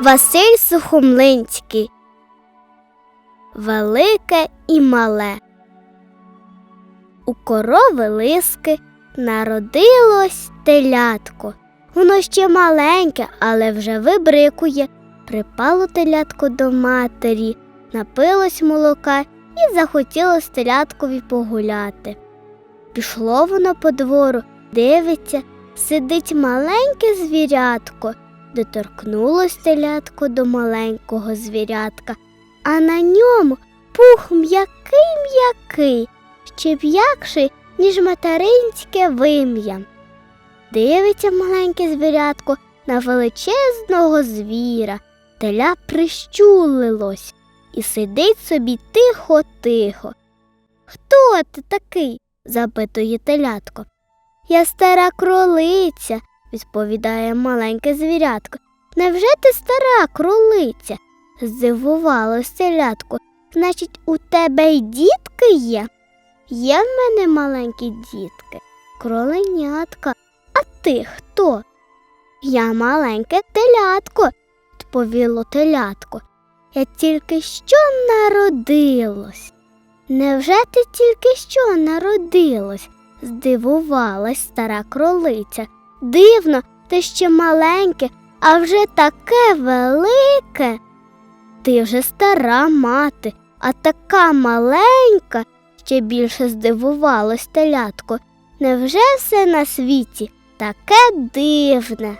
Василь Сухомлинський. Велике і мале. У корови лиски народилось телятко. Воно ще маленьке, але вже вибрикує. Припало телятко до матері, напилось молока і захотілось теляткові погуляти. Пішло воно по двору, дивиться, сидить маленьке звірятко, доторкнулось телятко до маленького звірятка, а на ньому пух м'який м'який, ще м'якший, ніж материнське вим'я. Дивиться маленьке звірятко на величезного звіра, теля прищулилось і сидить собі тихо-тихо. Хто ти такий? запитує телятко. Я стара кролиця, відповідає маленьке звірятко. Невже ти стара кролиця? здивувалось телятко. Значить, у тебе й дітки є? Є в мене маленькі дітки, кроленятка. А ти хто? Я маленьке телятко, відповіло телятко. Я тільки що народилось. Невже ти тільки що народилось? здивувалась стара кролиця. Дивно, ти ще маленьке, а вже таке велике. Ти вже стара мати, а така маленька, ще більше здивувалось телятко. Невже все на світі таке дивне?